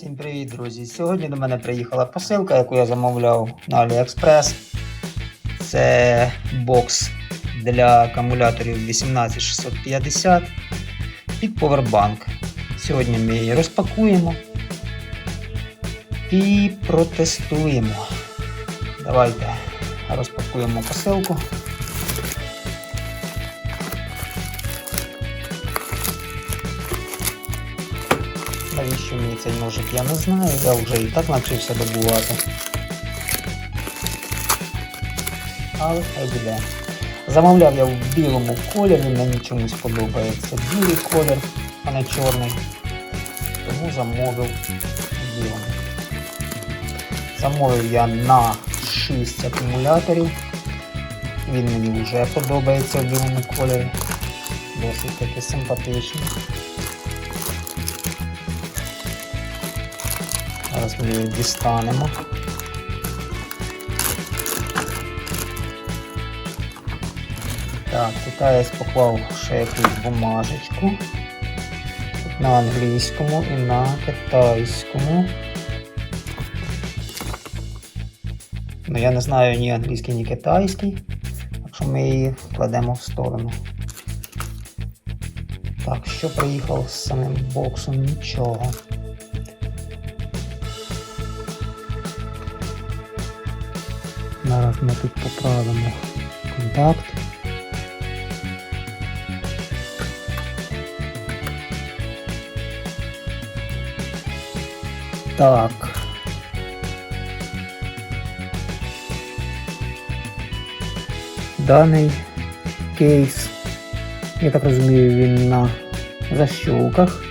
Всім привіт, друзі! Сьогодні до мене приїхала посилка, яку я замовляв на AliExpress. Це бокс для акумуляторів 18650 під Powerbank. Сьогодні ми її розпакуємо і протестуємо. Давайте розпакуємо посилку. Навіщо мені цей ножик, я не знаю, я вже і так навчився добувати. Але хай. Замовляв я в білому кольорі, мені чомусь подобається білий колір, а не чорний. Тому замовив в білому. Замовив я на 6 акумуляторів. Він мені вже подобається в білому кольорі. Досить таки симпатичний. Зараз ми її дістанемо. Так, китаєць поклав ще якусь бумажечку. Тут на англійському і на китайському. Ну, я не знаю ні англійський, ні китайський, так що ми її кладемо в сторону. Так, що приїхав з самим боксом? Нічого. Зараз ми тут поправимо контакт. Так. Даний кейс, я так розумію, він на защолках.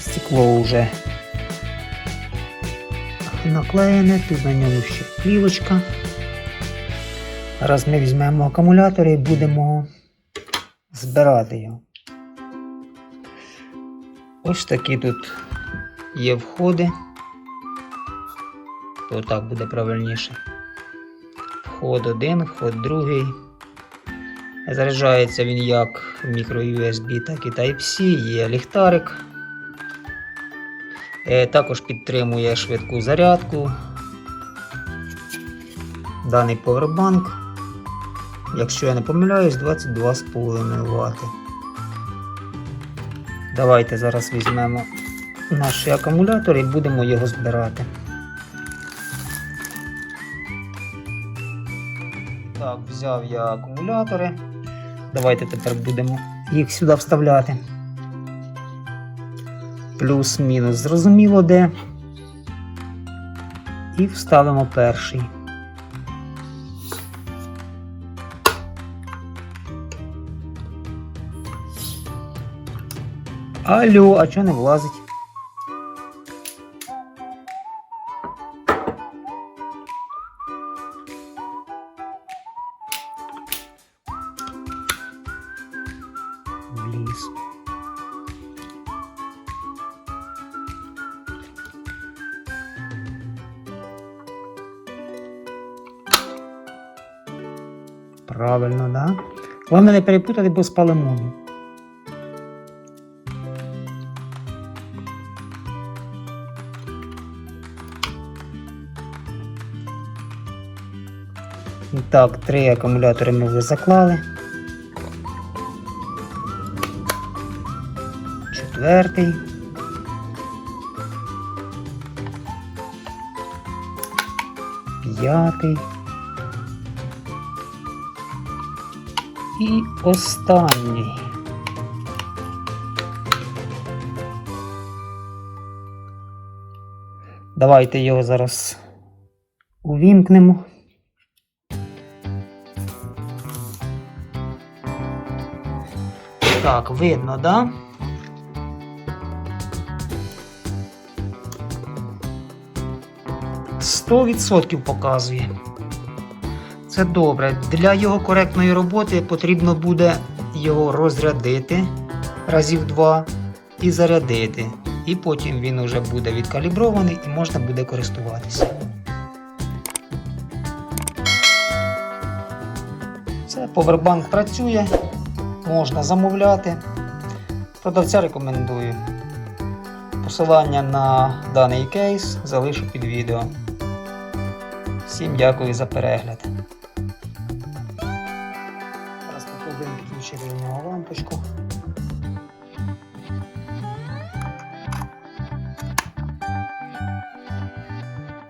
Стекло вже наклеєне, тут на ньому ще плівочка. Зараз ми візьмемо акумулятор і будемо збирати його. Ось такі тут є входи. То так буде правильніше. Вход один, вход другий. Заряджається він як мікро USB, так і Type-C, є ліхтарик. Е, Також підтримує швидку зарядку. Даний повербанк, якщо я не помиляюсь, 22,5 Вт. Давайте зараз візьмемо наш акумулятор і будемо його збирати. Так, взяв я акумулятори. Давайте тепер будемо їх сюди вставляти плюс-мінус зрозуміло де. І вставимо перший. Алло, а чого не влазить? Вліз. Правильно, да? Головне не перепутати, бо спалимо. Так, три акумулятори ми вже заклали. Четвертий. П'ятий. І останній. Давайте його зараз увімкнемо. Так, видно, да? Сто відсотків показує. Це добре. Для його коректної роботи потрібно буде його розрядити разів два і зарядити. І потім він вже буде відкалібрований і можна буде користуватися. Це повербанк працює, можна замовляти. Продавця рекомендую. Посилання на даний кейс залишу під відео. Всім дякую за перегляд. Підключити лампочку.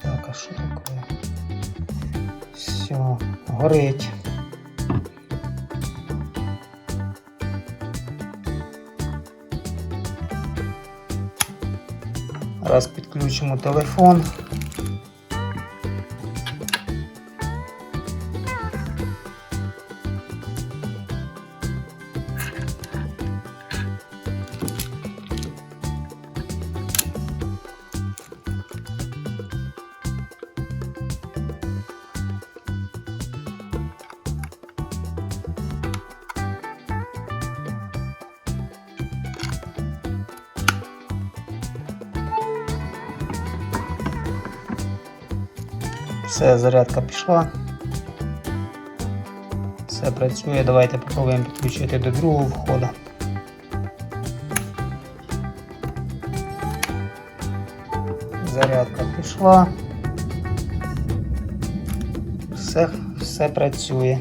Так, а що таке? Все, горить. Раз підключимо телефон. Все, зарядка пішла. Все працює. Давайте попробуємо підключити до другого входу. Зарядка пішла. Все, все працює.